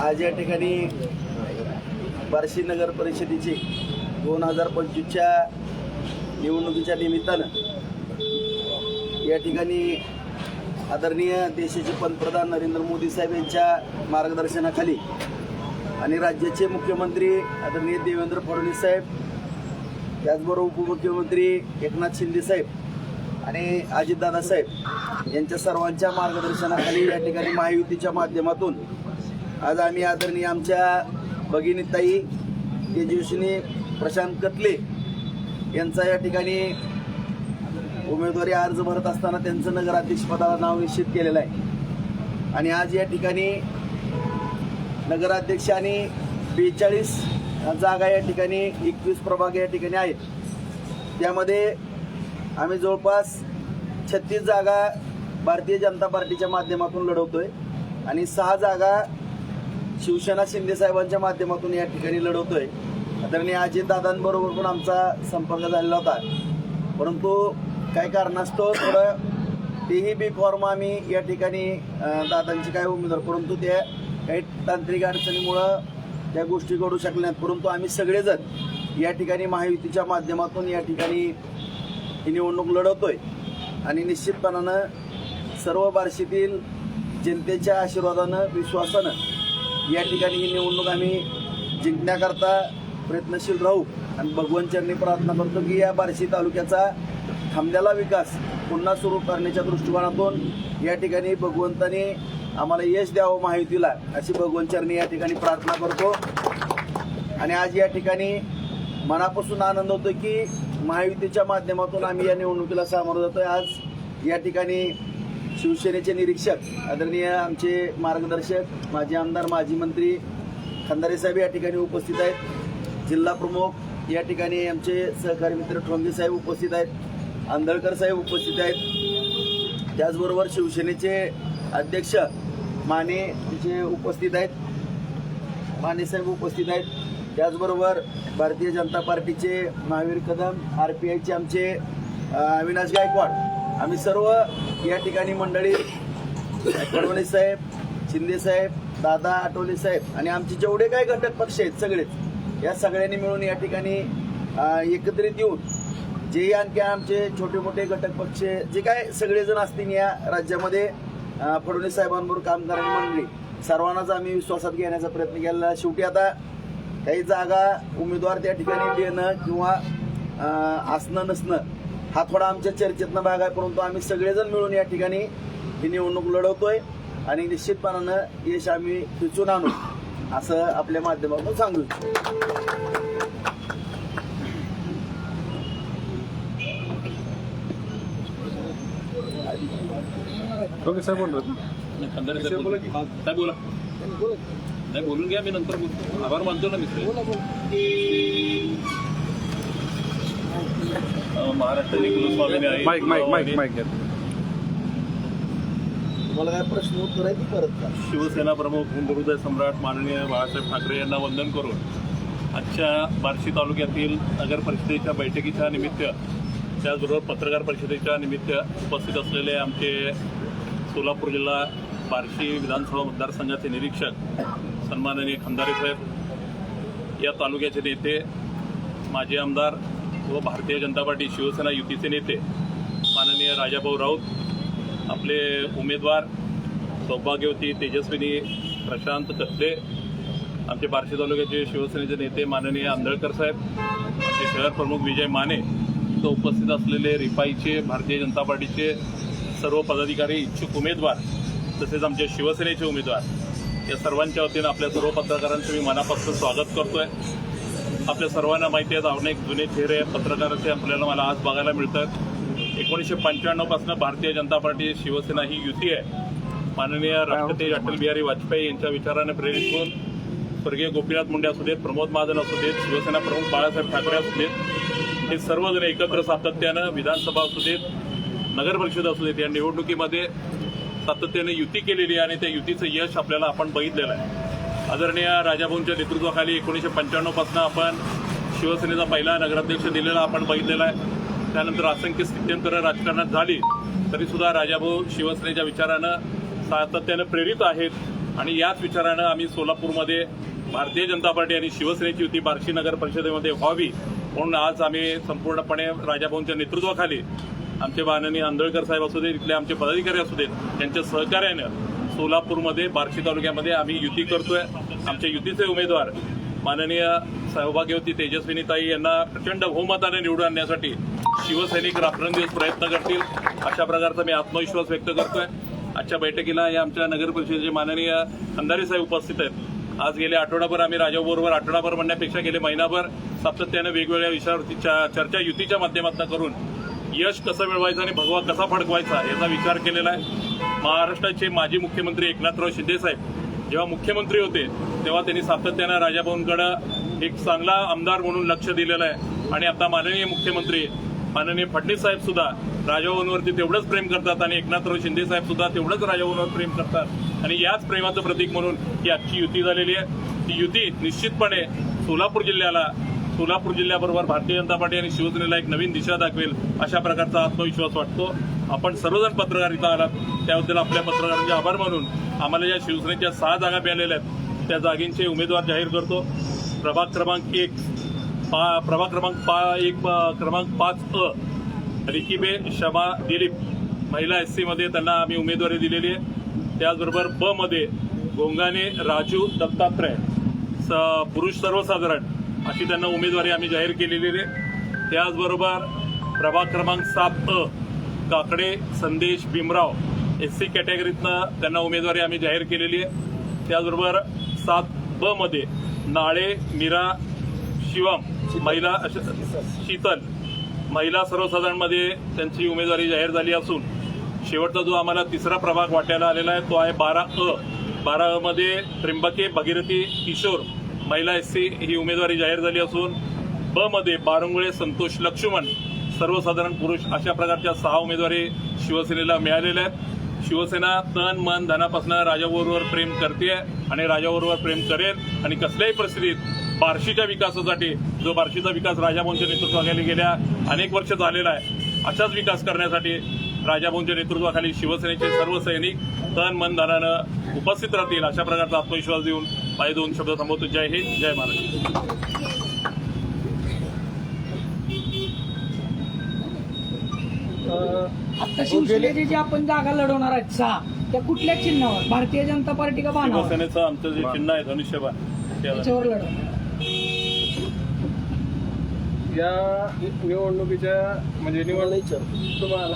आज या ठिकाणी बार्शी नगर परिषदेची दोन हजार पंचवीसच्या निवडणुकीच्या निमित्तानं या ठिकाणी आदरणीय देशाचे पंतप्रधान नरेंद्र मोदी साहेब यांच्या मार्गदर्शनाखाली आणि राज्याचे मुख्यमंत्री आदरणीय देवेंद्र फडणवीस साहेब त्याचबरोबर उपमुख्यमंत्री एकनाथ शिंदे साहेब आणि अजितदादा साहेब यांच्या सर्वांच्या मार्गदर्शनाखाली या ठिकाणी महायुतीच्या माध्यमातून आज आम्ही आदरणीय आमच्या भगिनीताई तेजस्विनी प्रशांत कतले यांचा या ठिकाणी उमेदवारी अर्ज भरत असताना त्यांचं नगराध्यक्षपदाला नाव निश्चित केलेलं आहे. आणि आज या ठिकाणी नगराध्यक्ष आणि बेचाळीस जागा या ठिकाणी एकवीस प्रभाग या ठिकाणी आहेत. त्यामध्ये आम्ही जवळपास छत्तीस जागा भारतीय जनता पार्टीच्या माध्यमातून लढवतोय आणि सहा जागा शिवसेना शिंदे साहेबांच्या माध्यमातून या ठिकाणी लढवतोय. आदरणीय अजित दादांबरोबर पण आमचा संपर्क झालेला होता. परंतु काही कारणास्तव थोडं तेही बी फॉर्म आम्ही या ठिकाणी दादांची काय उमेदवार परंतु त्या काही तांत्रिक अडचणीमुळं त्या गोष्टी घडू शकल्या नाहीत. परंतु आम्ही सगळेजण या ठिकाणी महायुतीच्या माध्यमातून या ठिकाणी ही निवडणूक लढवतोय. आणि निश्चितपणानं सर्व बार्शीतील जनतेच्या आशीर्वादानं विश्वासानं या ठिकाणी ही निवडणूक आम्ही जिंकण्याकरता प्रयत्नशील राहू. आणि भगवन चरणी प्रार्थना करतो की या बार्शी तालुक्याचा थांबलेला विकास पुन्हा सुरू करण्याच्या दृष्टिकोनातून या ठिकाणी भगवंताने आम्हाला यश द्यावं महायुतीला अशी भगवन चरणी या ठिकाणी प्रार्थना करतो. आणि आज या ठिकाणी मनापासून आनंद होतो की महायुतीच्या माध्यमातून आम्ही या निवडणुकीला सामोरं जातोय. आज या ठिकाणी शिवसेनेचे निरीक्षक आदरणीय आमचे मार्गदर्शक माजी आमदार माजी मंत्री खंदारे साहेब या ठिकाणी उपस्थित आहेत. जिल्हा प्रमुख या ठिकाणी आमचे सहकारी मित्र ठोंगे साहेब उपस्थित आहेत. आंधळकर साहेब उपस्थित आहेत. त्याचबरोबर शिवसेनेचे अध्यक्ष माने तिचे उपस्थित आहेत. माने साहेब उपस्थित आहेत. त्याचबरोबर भारतीय जनता पार्टीचे महावीर कदम आर पी आयचे आमचे अविनाश गायकवाड. आम्ही सर्व या ठिकाणी मंडळी फडणवीस साहेब शिंदे साहेब दादा आठवले साहेब आणि आमचे जेवढे काही घटक पक्ष आहेत सगळेच या सगळ्यांनी मिळून या ठिकाणी एकत्रित येऊन जे आणखी आमचे छोटे मोठे घटक पक्ष जे काय सगळेजण असतील या राज्यामध्ये फडणवीस साहेबांबरोबर काम करणारी मंडळी सर्वांनाच आम्ही विश्वासात घेण्याचा प्रयत्न केला शेवटी आता काही जागा उमेदवार त्या ठिकाणी देणं किंवा असणं नसणं हा थोडा आमच्या चर्चेतनं भाग आहे. परंतु आम्ही सगळेजण मिळून या ठिकाणी ही निवडणूक लढवतोय आणि निश्चितपणानं यश आम्ही खिचून आणू असं आपल्या माध्यमातून सांगू ओके साहेब बोल. नाही बोलून घ्या मी नंतर बोलतो. आभार मानतो ना मित्र. अं, महाराष्ट्राचे कुलस्वामिनी आहे. माईक माईक माईक माईक घ्या. तुम्हाला काय प्रश्न उत्तर आहे ती परत का? शिवसेना प्रमुख हिंदुहृदय सम्राट माननीय बाळासाहेब ठाकरे यांना वंदन करून आजच्या बार्शी तालुक्यातील नगर परिषदेच्या बैठकीच्या निमित्त त्याचबरोबर पत्रकार परिषदेच्या निमित्त उपस्थित असलेले आमचे सोलापूर जिल्हा बार्शी विधानसभा मतदारसंघाचे निरीक्षक सन्माननीय खंदारे साहेब या तालुक्याचे नेते माजी आमदार व भारतीय जनता पार्टी शिवसेना युतीचे नेते माननीय राजाभाऊ राऊत आपले उमेदवार सौभाग्यवती तेजस्विनी प्रशांत कत्ले आमचे बार्शी तालुक्याचे शिवसेनेचे नेते माननीय आंधळकर साहेब आमचे शहर प्रमुख विजय माने तो उपस्थित असलेले रिपाईचे भारतीय जनता पार्टीचे सर्व पदाधिकारी इच्छुक उमेदवार तसेच आमचे शिवसेनेचे उमेदवार या सर्वांच्या वतीनं आपल्या सर्व पत्रकारांचं मी मनापासून स्वागत करतोय. आपल्या सर्वांना माहिती आहेत अनेक जुने चेहरे पत्रकाराचे आपल्याला मला आज बघायला मिळतात एकोणीसशे पंच्याण्णवपासून भारतीय जनता पार्टी शिवसेना ही युती आहे. माननीय राष्ट्रपती अटल बिहारी वाजपेयी यांच्या विचाराने प्रेरित होऊन स्वर्गीय गोपीनाथ मुंडे असू देत प्रमोद महाजन असू देत शिवसेना प्रमुख बाळासाहेब ठाकरे असू देत हे सर्वजण एकत्र सातत्यानं विधानसभा असू देत नगर परिषद असू देत या निवडणुकीमध्ये सातत्याने युती केलेली आहे आणि त्या युतीचं यश आपल्याला आपण बघितलेलं आहे. आदरणीय राजाभाऊंच्या नेतृत्वाखाली एकोणीसशे पंच्याण्णवपासून आपण शिवसेनेचा पहिला नगराध्यक्ष दिलेला आपण बघितलेला आहे. त्यानंतर असंख्य स्थित्यंतरं राजकारणात झाली. तरीसुद्धा राजाभाऊ शिवसेनेच्या विचारानं सातत्यानं प्रेरित आहेत. आणि याच विचारानं आम्ही सोलापूरमध्ये भारतीय जनता पार्टी आणि शिवसेनेची युती बार्शी नगर परिषदेमध्ये व्हावी म्हणून आज आम्ही संपूर्णपणे राजाभाऊंच्या नेतृत्वाखाली आमचे माननीय आंधळकर साहेब असू देत इथले आमचे पदाधिकारी असू देत त्यांच्या सहकार्यानं सोलापूरमध्ये बार्शी तालुक्यामध्ये आम्ही युती करतोय. आमच्या युतीचे उमेदवार माननीय सौभाग्यवती तेजस्विनीताई यांना प्रचंड बहुमताने निवडून आणण्यासाठी शिवसैनिक रात्रंदिवस प्रयत्न करतील. अशा प्रकारचा मी आत्मविश्वास व्यक्त करतोय. आजच्या बैठकीला या आमच्या नगर परिषदेचे माननीय खंदारे साहेब उपस्थित आहेत. आज गेले आठवडाभर आम्ही राजाबरोबर आठवडाभर म्हणण्यापेक्षा गेले महिनाभर सातत्यानं वेगवेगळ्या विषयावरती चर्चा युतीच्या माध्यमातून करून यश कसं मिळवायचं आणि भगवा कसा फडकवायचा याचा विचार केलेला आहे. महाराष्ट्राचे माजी मुख्यमंत्री एकनाथराव शिंदेसाहेब जेव्हा मुख्यमंत्री होते तेव्हा त्यांनी सातत्यानं राजाभाऊंकडं एक चांगला आमदार म्हणून लक्ष दिलेलं आहे. आणि आता माननीय मुख्यमंत्री माननीय फडणवीस साहेब सुद्धा राजाभाऊंवरती तेवढंच प्रेम करतात आणि एकनाथराव शिंदे साहेब सुद्धा तेवढंच राजाभाऊंवर प्रेम करतात. आणि याच प्रेमाचं प्रतीक म्हणून ही आजची युती झालेली आहे. ती युती निश्चितपणे सोलापूर जिल्ह्याला सोलापूर जिल्ह्याबरोबर भारतीय जनता पार्टी आणि शिवसेनेला एक नवीन दिशा दाखवेल अशा प्रकारचा आत्मविश्वास वाटतो. आपण सर्वजण पत्रकारिता आलात. त्याबद्दल आपल्या पत्रकारांचे आभार मानून आम्हाला ज्या शिवसेनेच्या सहा जागा मिळालेल्या आहेत. त्या जागींचे उमेदवार जाहीर करतो. प्रभाग क्रमांक एक पा प्रभाग क्रमांक पा एक क्रमांक पाच अ रिकीबे शमा दिलीप. महिला एस सीमध्ये त्यांना आम्ही उमेदवारी दिलेली आहे. त्याचबरोबर ब मध्ये गोंगाने राजू दत्तात्रय. स पुरुष सर्वसाधारण. अशी त्यांना उमेदवारी आम्ही जाहीर केलेली आहे. त्याचबरोबर प्रभाग क्रमांक सात अ काकडे संदेश भीमराव एस सी कॅटेगरीतनं त्यांना उमेदवारी आम्ही जाहीर केलेली आहे. त्याचबरोबर सात ब मध्ये नाळे मीरा शिवम महिला शीतल महिला सर्वसाधारणमध्ये त्यांची उमेदवारी जाहीर झाली असून शेवटचा जो आम्हाला तिसरा प्रभाग वाटायला आलेला आहे तो आहे बारा अ. बारा अ मध्ये त्र्यंबके भगीरथी किशोर महिला एस सी ही उमेदवारी जाहीर झाली असून ब मध्ये बारंगुळे संतोष लक्ष्मण सर्वसाधारण पुरुष अशा प्रकारच्या सहा उमेदवारी शिवसेनेला मिळालेल्या आहेत. शिवसेना तन मन धनापासून राजाबरोबर प्रेम करते आणि राजाबरोबर प्रेम करेल. आणि कसल्याही परिस्थितीत बार्शीच्या विकासासाठी जो बार्शीचा विकास राजाभाऊंच्या नेतृत्वाखाली गेल्या अनेक वर्ष झालेला आहे अशाच विकास करण्यासाठी राजाभाऊंच्या नेतृत्वाखाली शिवसेनेचे सर्व सैनिक तन मन धनानं उपस्थित राहतील अशा प्रकारचा आत्मविश्वास देऊन माझे दोन शब्द थांबवतो जय हिंद जय महाराष्ट्र. आता शिवसेनेची जी आपण जागा लढवणार आहेत सहा त्या कुठल्या चिन्हावर? भारतीय जनता पार्टी का बाणावर? शिवसेनेचं आमचं जे चिन्ह आहे धनुष्यबाण त्याच्यावर लढवणार. या निवडणुकीच्या म्हणजे निवड तुम्हाला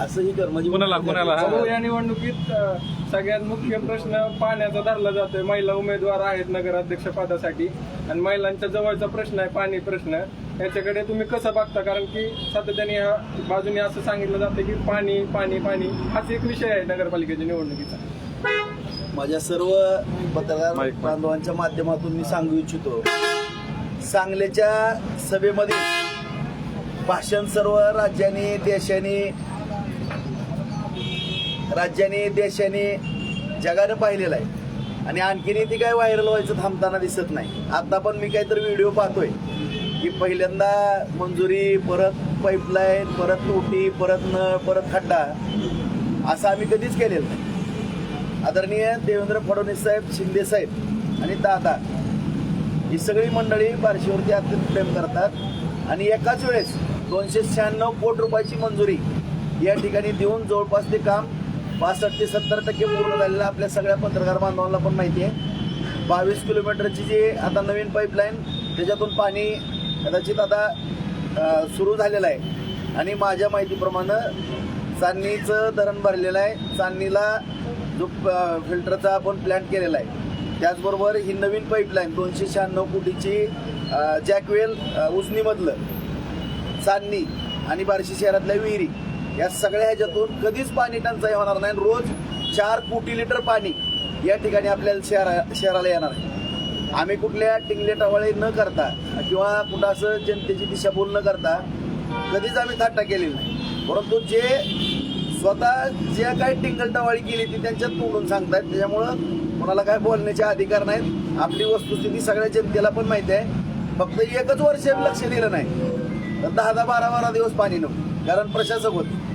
असंही कर म्हणजे कोणाला कोणाला हो, या निवडणुकीत अ, सगळ्यात मुख्य प्रश्न पाण्याचा धरला जातोय. महिला उमेदवार आहेत नगराध्यक्ष पदासाठी. आणि महिलांच्या जवळचा प्रश्न आहे पाणी प्रश्न. याच्याकडे तुम्ही कसं बघता? कारण की सातत्याने ह्या बाजूने असं सांगितलं जातं की पाणी पाणी पाणी हाच एक विषय आहे नगरपालिकेच्या निवडणुकीचा. माझ्या सर्व पत्रकार. बांधवांच्या माध्यमातून मी सांगू इच्छितो. सांगलीच्या सभेमध्ये भाषण सर्व राज्याने देशाने राज्याने देशाने जगानं पाहिलेलं आहे. आणि आणखीनही ती काय व्हायरल व्हायचं थांबताना दिसत नाही. आता पण मी काहीतरी व्हिडिओ पाहतोय की पहिल्यांदा मंजुरी परत पाईपलाईन परत तोटी परत न परत खड्डा असं आम्ही कधीच केलेलं नाही. आदरणीय देवेंद्र फडणवीस साहेब शिंदे साहेब आणि दादा ही सगळी मंडळी बारशीवरती अत्यंत प्रेम करतात. आणि एकाच वेळेस दोनशे शहाण्णव कोटी रुपयाची मंजुरी या ठिकाणी देऊन जवळपास ते काम पासष्ट ते सत्तर टक्के पूर्ण झालेलं आपल्या सगळ्या पत्रकार बांधवांना पण माहिती आहे. बावीस किलोमीटरची जी आता नवीन पाईपलाईन त्याच्यातून पाणी कदाचित आता सुरू झालेलं आहे. आणि माझ्या माहितीप्रमाणे चांदणीचं धरण भरलेलं आहे. चांदणीला जो फिल्टरचा आपण प्लॅन केलेला आहे. त्याचबरोबर ही नवीन पाईपलाईन दोनशे शहाण्णव कोटीची जॅकवेल उजनीमधलं चांदणी आणि बार्शी शहरातल्या विहिरी या सगळ्या ह्याच्यातून कधीच पाणी टंचाई होणार नाही रोज चार कोटी लिटर पाणी या ठिकाणी आपल्याला शहरा शहराला येणार आहे. आम्ही कुठल्या टिंगले टवाळे न करता किंवा कुठं असं जनतेची दिशाभूल न करता कधीच आम्ही थट्टा केलेली नाही. परंतु जे स्वतः जे काही टिंगल टवाळी केली ती त्यांच्यात तोडून सांगतात त्याच्यामुळं कोणाला काय बोलण्याचे अधिकार नाहीत. आपली वस्तुस्थिती सगळ्या जनतेला पण माहिती आहे. फक्त एकच वर्ष लक्ष दिलं नाही. तर दहा दहा बारा बारा दिवस पाणी नव्हतं. कारण प्रशासक होते.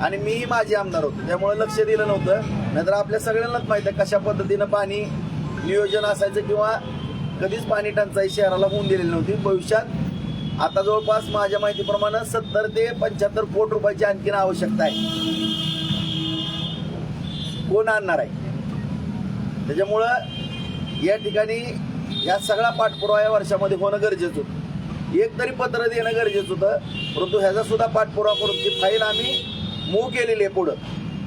आणि मीही माझे आमदार होतो. त्यामुळे लक्ष दिलं नव्हतं. नाहीतर आपल्या सगळ्यांनाच माहिती आहे कशा पद्धतीनं पाणी नियोजन असायचं किंवा कधीच पाणी टंचाई शहराला होऊन दिलेली नव्हती. भविष्यात आता जवळपास माझ्या माहितीप्रमाणे सत्तर ते पंच्याहत्तर कोटी रुपयाची आणखीन आवश्यकता आहे. कोण आणणार आहे? त्याच्यामुळं या ठिकाणी या सगळा पाठपुरावा या वर्षामध्ये होणं गरजेचं होतं. एक तरी पत्र देणं गरजेचं होतं. परंतु ह्याचा सुद्धा पाठपुरावा करून ती फाईल आम्ही मूव्ह केलेली आहे पुढं.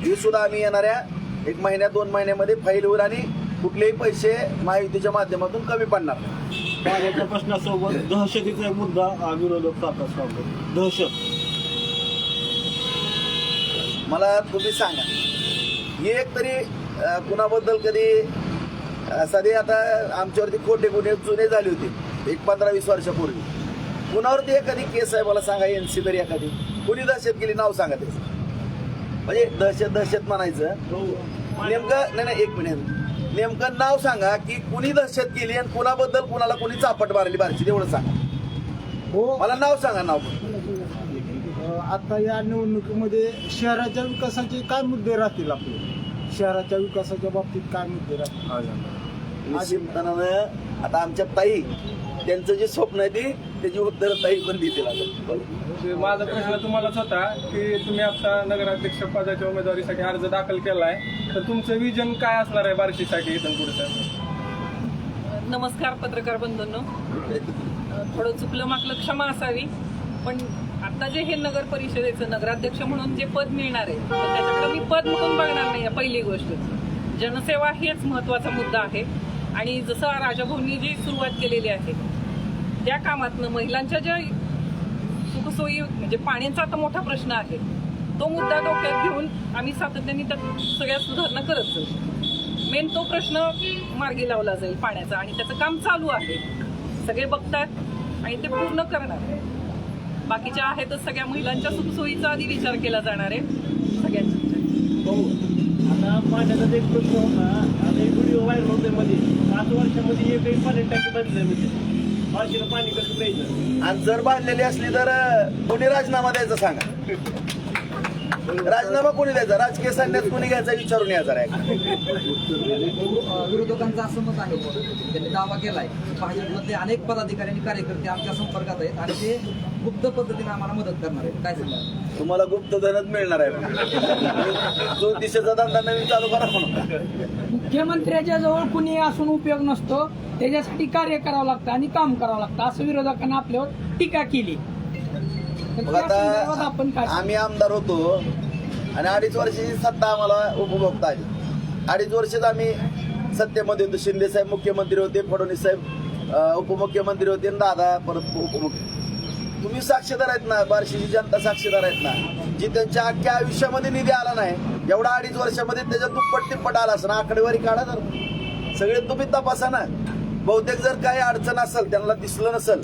ही सुद्धा आम्ही येणाऱ्या एक महिन्या दोन महिन्यामध्ये फाईल होईल आणि कुठलेही पैसे महायुतीच्या माध्यमातून कमी पडणार नाही. पाण्याच्या प्रश्नासोबत दहशतीचा एक मुद्दा हा विरोधक दहशत. मला तुम्ही सांगा. ही एक तरी कुणाबद्दल कधी अं, सध्या आता आमच्यावरती खोटे गुन्हे जुने झाले होते. एक पंधरा वीस वर्षापूर्वी. कुणावरती एखादी केस आहे मला सांगा एन सी तरी एखादी. कुणी दहशत केली नाव सांगा त्याचं. म्हणजे दहशत दहशत म्हणायचं. नेमकं नाही नाही एक मिनिट. नेमकं नाव सांगा की कुणी दहशत केली आणि कुणाबद्दल कुणाला कुणी चापट मारली बारची तेवढं सांगा. हो. मला नाव सांगा नाव. आता या निवडणुकीमध्ये शहराच्या विकासाचे काय मुद्दे राहतील आपले? शहराच्या विकासाच्या बाबतीत काय मुद्दे राहतील? आता आमच्या ताई त्यांचं जे स्वप्न आहे ती त्याची उत्तर ताई पण देतील आता. ते माझा प्रश्न तुम्हालाच होता की तुम्ही आता नगराध्यक्ष पदाच्या उमेदवारीसाठी अर्ज दाखल केलाय तर तुमचं विजन काय असणार आहे बार्शीसाठी इथून पुढचं? नमस्कार पत्रकार बंधूंनो. थोडं चुकलं मागलं क्षमा असावी पण आता जे हे नगर परिषदेचं नगराध्यक्ष म्हणून जे पद मिळणार आहे तर त्याच्याकडे मी पद म्हणून बघणार नाही पहिली गोष्ट. जनसेवा हेच महत्त्वाचा मुद्दा आहे. आणि जसं राजाभाऊंनी जी सुरुवात केलेली आहे त्या कामातनं महिलांच्या ज्या सुखसोयी म्हणजे पाण्याचा आता मोठा प्रश्न आहे तो मुद्दा डोक्यात घेऊन आम्ही सातत्याने त्यात सगळ्या सुधारणा करत जाऊ. मेन तो प्रश्न मार्गी लावला जाईल पाण्याचा आणि त्याचं काम चालू आहे. सगळे बघतात आणि ते पूर्ण करणार बाकीच्या आहेतच सगळ्या महिलांच्या सुखसोयीचा आधी विचार केला जाणार आहे. सगळ्यांच्या. आता पाण्याचा एक प्रश्न होता. आता एक व्हिडिओ व्हायरल होते मध्ये. पाच वर्षामध्ये एकही पाणी टाकी बंद म्हणजे. पाणी कसं प्यायचं? आणि जर बांधलेली असली तर कोणी राजीनामा द्यायचा सांगा? राजीनामा कोणी द्यायचा? राजकीय संन्यास कोणी घ्यायचा विचारून या जरा एकदा. विरोधकांचं असं मत आहे त्यांनी दावा केलाय. भाजपमधले अनेक पदाधिकारी आणि कार्यकर्ते आमच्या संपर्कात आहेत आणि ते गुप्त पद्धतीने आम्हाला मदत करणार आहेत. काय सांगणार तुम्हाला गुप्त धनच मिळणार आहे. जो दिशेचा धंदा नवीन चालू करा म्हणून. मुख्यमंत्र्याच्या जवळ कुणी असून उपयोग नसतो त्याच्यासाठी कार्य करावं लागतं आणि काम करावं लागतं. असं विरोधकांना आपल्यावर टीका केली. तर मग त्या संदर्भात आपण आता काय आम्ही आमदार होतो आणि अडीच वर्षाची सत्ता आम्हाला उपभोगता आली. अडीच वर्षात आम्ही सत्तेमध्ये होतो. शिंदे साहेब मुख्यमंत्री होते फडणवीस साहेब अं, उपमुख्यमंत्री होते आणि दादा परत उपमुख्य तुम्ही साक्षीदार आहेत ना बार्शीची जनता साक्षीदार आहेत ना जी त्यांच्या अख्ख्या आयुष्यामध्ये निधी आला नाही एवढा अडीच वर्षामध्ये त्याच्या दुप्पट तिप्पट आला असं आकडेवारी काढा तर सगळे तुम्ही तपासा ना. बहुतेक जर काही अडचण असेल त्यांना दिसलं नसेल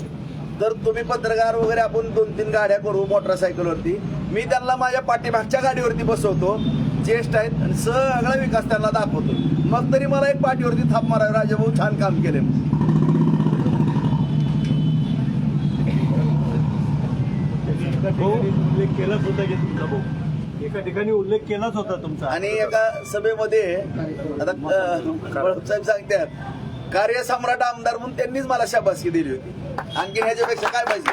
तर तुम्ही पत्रकार वगैरे आपण दोन तीन गाड्या करू मोटरसायकलवरती. मी त्यांना माझ्या पाठीमागच्या गाडीवरती बसवतो ज्येष्ठ आहेत आणि सगळा विकास त्यांना दाखवतो. मग तरी मला एक पाठीवरती थाप मारावी राजाभाऊ छान काम केले. उल्लेख केलाच होता की तुमचा भाऊ. एका ठिकाणी उल्लेख केलाच होता तुमचा. आणि एका सभेमध्ये आता साहेब सांगतात कार्यसम्राट आमदार म्हणून त्यांनीच मला शाबासकी दिली होती. आणखी ह्याच्यापेक्षा काय पाहिजे?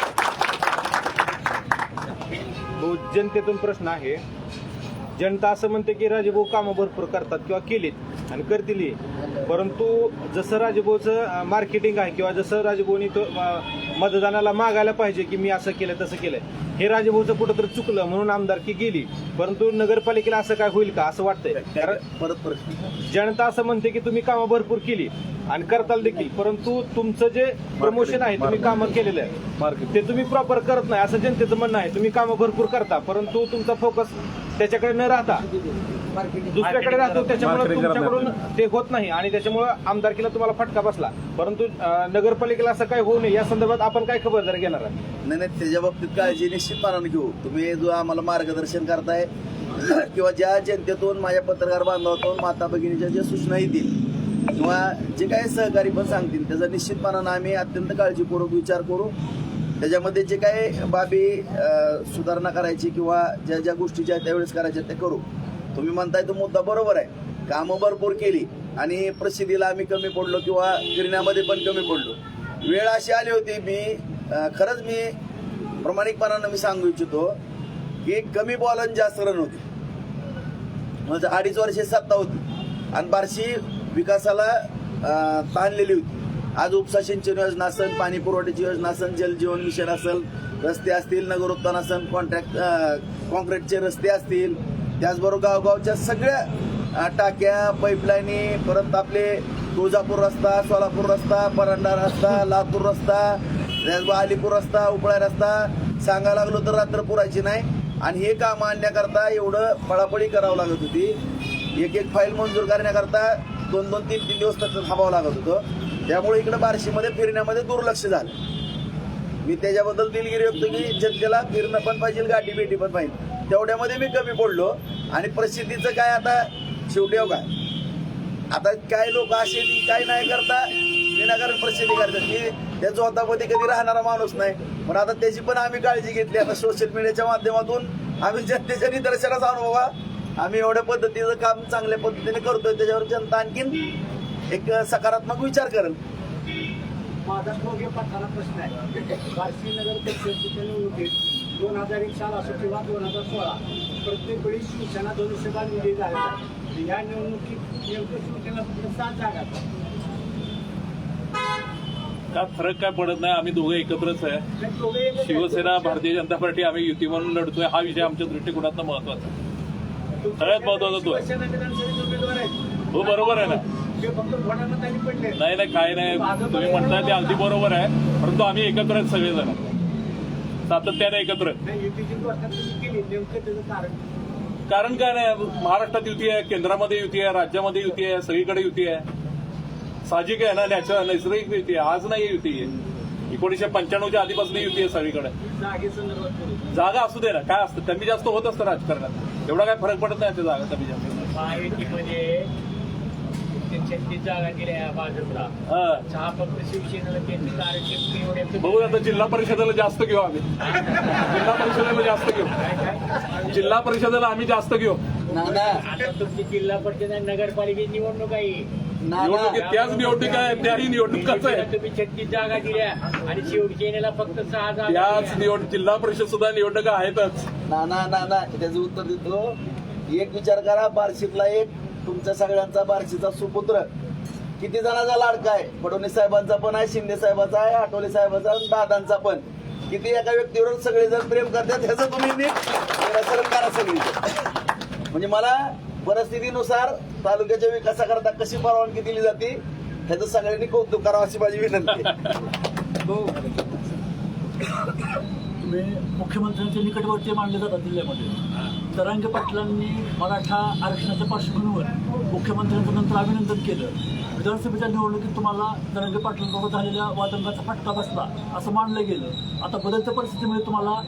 भाऊ जनतेतून प्रश्न आहे. जनता असं म्हणते की राजेभाऊ कामं भरपूर करतात किंवा केलीत. आणि करतीलही परंतु जसं राजेभाऊचं मार्केटिंग आहे किंवा जसं राजेभाऊनी तो मतदानाला मागायला पाहिजे की मी असं केलं तसं केलंय हे राजेभाऊचं कुठंतरी चुकलं म्हणून आमदारकी गेली. परंतु नगरपालिकेला असं काय होईल का असं वाटतंय. कारण जनता असं म्हणते की तुम्ही कामं भरपूर केली आणि करताल देखील. परंतु तुमचं जे प्रमोशन आहे तुम्ही कामं केलेलं आहे ते तुम्ही प्रॉपर करत नाही असं जनतेचं म्हणणं आहे. तुम्ही कामं भरपूर करता परंतु तुमचा फोकस त्याच्याकडे न राहता. दुसऱ्याकडे राहतो त्याच्यामुळे तुमच्याकडून ते होत नाही आणि त्याच्यामुळे आमदारकीला तुम्हाला फटका बसला. परंतु नगरपालिकेला असं काय होऊ नये या संदर्भात आपण काय खबरदारी घेणार आहात? नाही नाही त्याच्या बाबतीत काळजी निश्चितपणाने घेऊ. तुम्ही जो आम्हाला मार्गदर्शन करताय किंवा ज्या जनतेतून माझ्या पत्रकार बांधवातून माता भगिनीच्या ज्या सूचना येतील किंवा जे काही सहकारी पण सांगतील त्याचा निश्चितपणानं आम्ही अत्यंत काळजीपूर्वक विचार करू. त्याच्यामध्ये जे काय बाबी सुधारणा करायची किंवा ज्या ज्या गोष्टी ज्या त्यावेळेस करायच्या त्या करू. तुम्ही म्हणताय तो मुद्दा बरोबर आहे. कामं भरपूर केली आणि प्रसिद्धीला आम्ही कमी पडलो किंवा फिरण्यामध्ये पण कमी पडलो. वेळ अशी आली होती मी खरंच मी प्रामाणिकपणानं मी सांगू इच्छितो की कमी बॉल आणि जास्त रन होते. म्हणजे अडीच वर्षे सत्ता होती आणि बारशी विकासाला ताणलेली होती. आज उपसा सिंचन योजना असेल पाणी पुरवठ्याची योजना असेल जलजीवन मिशन असेल रस्ते असतील नगरोत्थान असेल कॉन्ट्रॅक्ट कॉन्क्रीटचे रस्ते असतील त्याचबरोबर गावगावच्या सगळ्या टाक्या पाईपलाईनी परत आपले तुळजापूर रस्ता सोलापूर रस्ता परांडा रस्ता लातूर रस्ता त्याचबरोबर अलीपूर रस्ता उपळा रस्ता. सांगायला लागलो तर रात्र पुरायची नाही. आणि हे काम आणण्याकरता एवढं पळापळी करावं लागत होती. एक एक फाईल मंजूर करण्याकरता दोन दोन तीन तीन दिवस तसं थांबावं लागत होतं. त्यामुळे इकडं बार्शीमध्ये फिरण्यामध्ये दुर्लक्ष झालं. मी त्याच्याबद्दल दिलगिरी व्यक्त की जनतेला फिरणं पण पाहिजे गाठी भेटी पण पाहिजे. तेवढ्यामध्ये मी कमी पडलो. आणि प्रसिद्धीचं काय आता? शेवटी हो काय आता काय लोक असे ती काय नाही करता विनाकारण प्रसिद्धी करतात. की त्या जोतामध्ये कधी राहणारा माणूस नाही. पण आता त्याची पण आम्ही काळजी घेतली. आता सोशल मीडियाच्या माध्यमातून आम्ही जनतेच्या निदर्शनास आणू बाबा. आम्ही एवढ्या पद्धतीचं काम चांगल्या पद्धतीने करतोय. त्याच्यावर जनता आणखीन एक सकारात्मक विचार करेल. माझा प्रश्न आहे. दोन हजार एक साल असो किंवा दोन हजार सोळा प्रत्येक वेळी शिवसेना धनुष्यबाण विजयी झालेला आहे. या निवडणुकीत नेमकं शिवसेना फक्त सात जागा का फरक काय पडत नाही? आम्ही दोघे एकत्रच आहे. शिवसेना भारतीय जनता पार्टी आम्ही युती म्हणून लढतोय. हा विषय आमच्या दृष्टिकोनातनं महत्त्वाचा आहे. सगळ्यात महत्त्वाचा तो आहे. हो बरोबर आहे ना. नाही नाही काय नाही. तुम्ही म्हणताय ते अगदी बरोबर आहे. परंतु आम्ही एकत्र आहेत सगळेजण. सातत्याने एकत्र. आहे. नाही, युतीची घोषणा तुम्ही केली नेमकं त्याचं कारण कारण काय नाही महाराष्ट्रात युती आहे केंद्रामध्ये युती आहे राज्यामध्ये युती आहे सगळीकडे युती आहे. साहजिक आहे ना नॅचरल नैसर्गिक युती आहे. आज नाही युती आहे. एकोणीशे पंच्याण्णवच्या आधीपासून युती आहे सगळीकडे. जागा असू दे ना काय असतं कमी जास्त होत असतं राजकारणात. एवढा काय फरक पडत नाही त्या जागा कमी जास्त छत्तीस जागा दिल्या भाजपला. हा. सहा फक्त शिवसेनेला त्यांचं आरक्षण एवढ्या बघू आता जिल्हा परिषदेला जास्त घेऊ आम्ही. जिल्हा परिषदेला जास्त घेऊ. जिल्हा परिषदेला आम्ही जास्त घेऊ. आता तुमची जिल्हा परिषद आणि नगरपालिकेची निवडणूक आहे. निवडणुकीत त्याच निवडणूक आहे त्याही निवडणुकाच आहे. तुम्ही छत्तीस जागा दिल्या आणि शिवसेनेला फक्त सहा जागा त्याच दिल्या. निवड जिल्हा परिषद सुद्धा निवडणुका आहेतच. ना ना ना ना त्याचं उत्तर देतो. एक विचार करा बार्शीतला एक तुमच्या सगळ्यांचा बार्शीचा सुपुत्र. किती जणांचा लाडका आहे? फडणवीस साहेबांचा पण आहे शिंदे साहेबाचा आहे आठवले साहेबाचा आणि दादांचा पण. किती एका व्यक्तीवर सगळेजण प्रेम करतात ह्याचं तुम्ही नीट करा सगळी. म्हणजे मला परिस्थितीनुसार तालुक्याच्या विकासाकरता कशी परवानगी दिली जाते ह्याचं सगळ्यांनी कौतुक करावं अशी माझी विनंती आहे. तुम्ही मुख्यमंत्र्यांचे निकटवर्ती मानले जातात जिल्ह्यामध्ये. तरांगे पाटलांनी मराठा आरक्षणाच्या पार्श्वभूमीवर मुख्यमंत्र्यांचं नंतर अभिनंदन केलं. विधानसभेच्या निवडणुकीत तुम्हाला तरांगे पाटलांबरोबर झालेल्या वादंगाचा फटका बसला असं मानलं गेलं. आता बदलत्या परिस्थितीमुळे तुम्हाला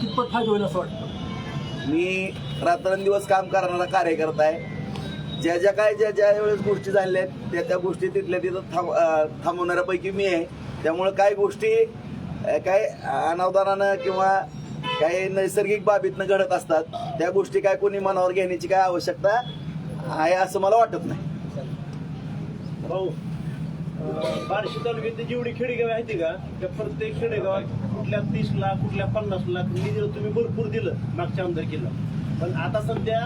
कितपत फायदा होईल असं वाटतं? मी रात्रंदिवस काम करणारा कार्यकर्ता आहे. ज्या ज्या काय ज्या ज्या वेळेस गोष्टी झालेल्या आहेत त्या त्या गोष्टी तिथल्या तिथं थांब थांबवणाऱ्यापैकी मी आहे. त्यामुळं काय गोष्टी काय अनावधानानं किंवा काही नैसर्गिक बाबीतनं घडत असतात त्या गोष्टी काय कोणी मनावर घेण्याची काय आवश्यकता आहे असं मला वाटत नाही. भाऊ बार्शी तालुक्यात जेवढी खेडेगाव आहेत का त्या प्रत्येक खेडेगावात कुठल्या तीस लाख कुठल्या पन्नास लाख निधी तुम्ही भरपूर दिलं मागच्या आमदारकीला. पण आता सध्या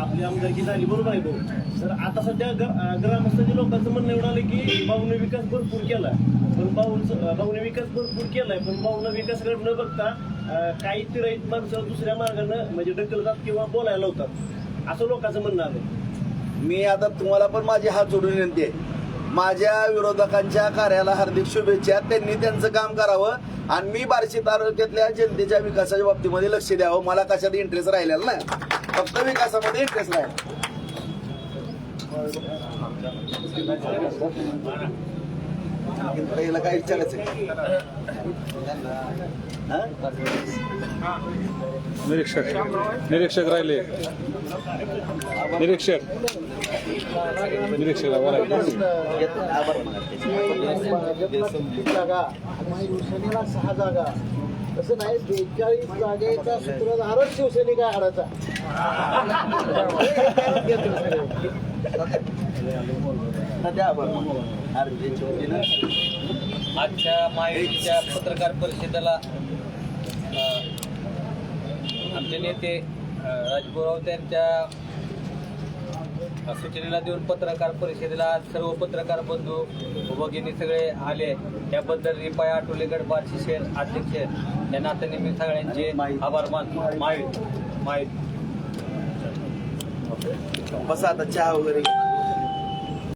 आपली आमदारकी झाली बरोबर आहे भाऊ. तर आता सध्या ग- ग्रामस्थांच्या लोकांचं म्हणणं एवढं आलं की भाऊने विकास भरपूर केला पण भाऊ भाऊने विकास भरपूर केलाय पण भाऊनं विकास न बघता काही तिराईत माणसं दुसऱ्या मार्गानं म्हणजे ढकलतात किंवा बोलायला होतात असं लोकांचं म्हणणं आलं मी आता तुम्हाला पण माझी हात जोडून विनंती आहे. माझ्या विरोधकांच्या कार्याला हार्दिक शुभेच्छा. त्यांनी त्यांचं काम करावं आणि मी बार्शी तालुक्यातल्या जनतेच्या विकासाच्या बाबतीमध्ये लक्ष द्यावं. मला कशात इंटरेस्ट राहिलेला नाही. फक्त विकासामध्ये इंटरेस्ट राहिला. याला काय विचारायचं निरीक्षक. निरीक्षक राहिले. निरीक्षक. भाजपला तीन जागा शिवसेनेला सहा जागा तसं नाही बेचाळीस जागेचा सूत्रधारच शिवसैनिक आहे हाडाचा द्या बरं आजच्या माहितीच्या पत्रकार परिषदेला आमचे नेते अ, राजगुराव त्यांच्या सूचनेला देऊन पत्रकार परिषदेला सर्व पत्रकार बंधू भगिनी सगळे आले. त्याबद्दल रिपाय आठवलेगड बारशे शेर अध्यक्ष या नात्याने मी सगळ्यांचे आभार मान माहीत माहीत. बसा आता चहा वगैरे.